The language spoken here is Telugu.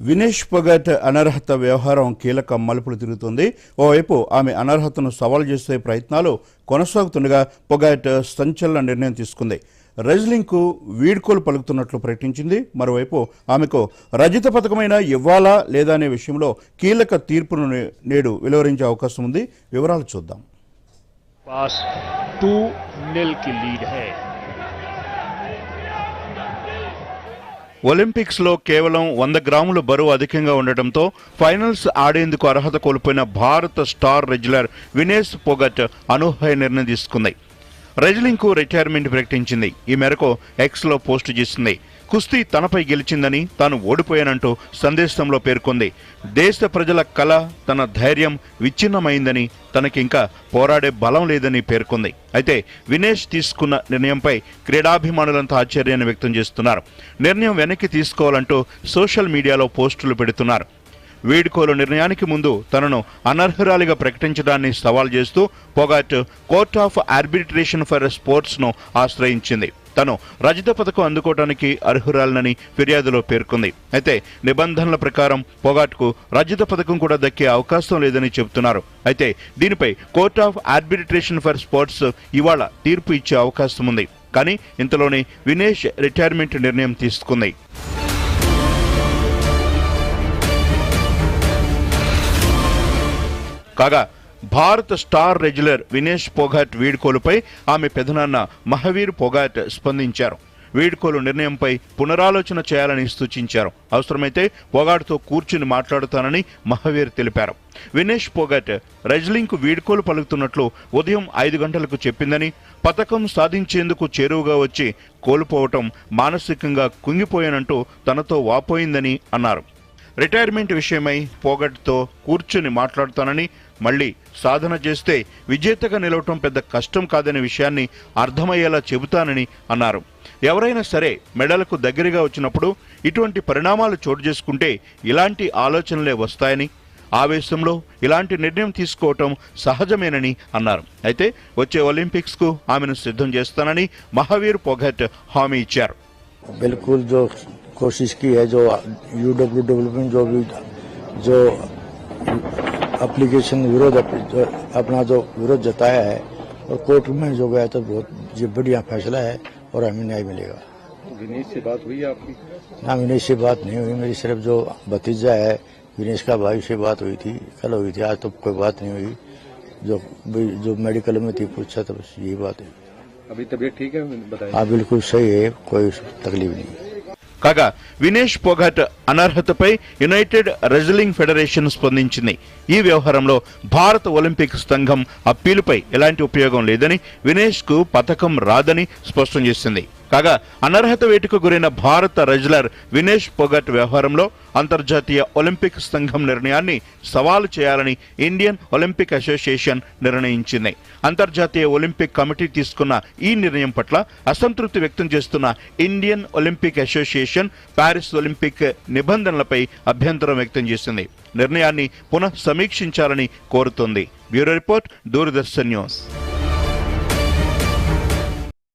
వినేష్ పొగట్ అనర్హత వ్యవహారం కీలక మలుపులు తిరుగుతుంది. ఓవైపు ఆమె అనర్హతను సవాల్ చేసే ప్రయత్నాలు కొనసాగుతుండగా పొగట్ సంచలన నిర్ణయం తీసుకుంది. రెజ్లింగ్కు వీడ్కోలు పలుకుతున్నట్లు ప్రకటించింది. మరోవైపు ఆమెకు రజిత పథకమైన ఇవ్వాలా లేదా అనే విషయంలో కీలక తీర్పును నేడు వెలువరించే అవకాశం ఉంది. వివరాలు చూద్దాం. పాస్ టూ లీడ్ హై. ఒలింపిక్స్లో కేవలం వంద గ్రాముల బరువు అధికంగా ఉండటంతో ఫైనల్స్ ఆడేందుకు అర్హత కోల్పోయిన భారత స్టార్ రెజ్యులర్ వినేష్ పొగట్ అనూహ్య నిర్ణయం తీసుకుంది. రెజ్లింగ్కు రిటైర్మెంట్ ప్రకటించింది. ఈ మేరకు ఎక్స్లో పోస్టు చేసింది. కుస్తీ తనపై గెలిచిందని తాను ఓడిపోయానంటూ సందేశంలో పేర్కొంది. దేశ ప్రజల కళ తన ధైర్యం విచ్ఛిన్నమైందని తనకింకా పోరాడే బలం లేదని పేర్కొంది. అయితే వినేష్ తీసుకున్న నిర్ణయంపై క్రీడాభిమానులంతా ఆశ్చర్యాన్ని వ్యక్తం చేస్తున్నారు. నిర్ణయం వెనక్కి తీసుకోవాలంటూ సోషల్ మీడియాలో పోస్టులు పెడుతున్నారు. వీడ్కోలు నిర్ణయానికి ముందు తనను అనర్హురాలిగా ప్రకటించడాన్ని సవాల్ చేస్తూ Phogat court of arbitration for స్పోర్ట్స్ను ఆశ్రయించింది. తను రజత పథకం అందుకోవడానికి అర్హురాలనని ఫిర్యాదులో పేర్కొంది. అయితే నిబంధనల ప్రకారం పొగాట్కు రజత పథకం కూడా దక్కే అవకాశం లేదని చెబుతున్నారు. అయితే దీనిపై court of arbitration for sports ఇవాళ తీర్పు ఇచ్చే అవకాశం ఉంది. కానీ ఇంతలోనే వినేష్ రిటైర్మెంట్ నిర్ణయం తీసుకుంది. కాగా భారత స్టార్ రెగ్యులర్ వినేష్ పొగాట్ వీడ్కోలుపై ఆమె పెదనాన్న మహవీర్ పొగాట్ స్పందించారు. వీడ్కోలు నిర్ణయంపై పునరాలోచన చేయాలని సూచించారు. అవసరమైతే పొగాట్తో కూర్చుని మాట్లాడుతానని మహవీర్ తెలిపారు. వినేష్ పొగాట్ రెజ్లింగ్కు వీడ్కోలు పలుకుతున్నట్లు ఉదయం ఐదు గంటలకు చెప్పిందని పథకం సాధించేందుకు చేరువుగా వచ్చి కోల్పోవటం మానసికంగా కుంగిపోయానంటూ తనతో వాపోయిందని అన్నారు. రిటైర్మెంట్ విషయమై పోగట్తో కూర్చుని మాట్లాడుతానని మళ్ళీ సాధన చేస్తే విజేతగా నిలవటం పెద్ద కష్టం కాదనే విషయాన్ని అర్థమయ్యేలా చెబుతానని అన్నారు. ఎవరైనా సరే మెడలకు దగ్గరగా వచ్చినప్పుడు ఇటువంటి పరిణామాలు చోటు చేసుకుంటే ఇలాంటి ఆలోచనలే వస్తాయని ఆవేశంలో ఇలాంటి నిర్ణయం తీసుకోవటం సహజమేనని అన్నారు. అయితే వచ్చే ఒలింపిక్స్కు ఆమెను సిద్ధం చేస్తానని మహావీర్ పొగట్ హామీ ఇచ్చారు. कोशिश की है जो यू डब्ल्यू में जो भी जो एप्लीकेशन विरोध अपना जो विरोध जताया है और कोर्ट में जो गया तो बहुत ये बढ़िया फैसला है और हमें न्याय मिलेगा। विनेश से बात हुई आपकी? ना विनेश से बात नहीं हुई मेरी सिर्फ़ जो भतीजा है विनेश का भाई से बात हुई थी कल हुई थी आज तो कोई बात नहीं हुई। जो जो मेडिकल में थी पूछा तो बस यही बात है। अभी तबीयत ठीक है? बताइए। हाँ बिल्कुल सही है कोई तकलीफ़ नहीं। కాగా వినేష్ పొగట్ అనర్హతపై యునైటెడ్ రెజ్లింగ్ ఫెడరేషన్ స్పందించింది. ఈ వ్యవహారంలో భారత ఒలింపిక్ సంఘం అప్పీలుపై ఎలాంటి ఉపయోగం లేదని వినేష్కు పథకం రాదని స్పష్టం చేసింది. కాగా అనర్హత వేటుకు గురైన భారత రెజ్లర్ వినేష్ పొగట్ వ్యవహారంలో అంతర్జాతీయ ఒలింపిక్ సంఘం నిర్ణయాన్ని సవాలు చేయాలని ఇండియన్ ఒలింపిక్ అసోసియేషన్ నిర్ణయించింది. అంతర్జాతీయ ఒలింపిక్ కమిటీ తీసుకున్న ఈ నిర్ణయం పట్ల అసంతృప్తి వ్యక్తం చేస్తున్న Indian Olympic association Paris Olympic నిబంధనలపై అభ్యంతరం వ్యక్తం చేసింది. నిర్ణయాన్ని పునః సమీక్షించాలని కోరుతోంది. Bureau report Doordarshan news.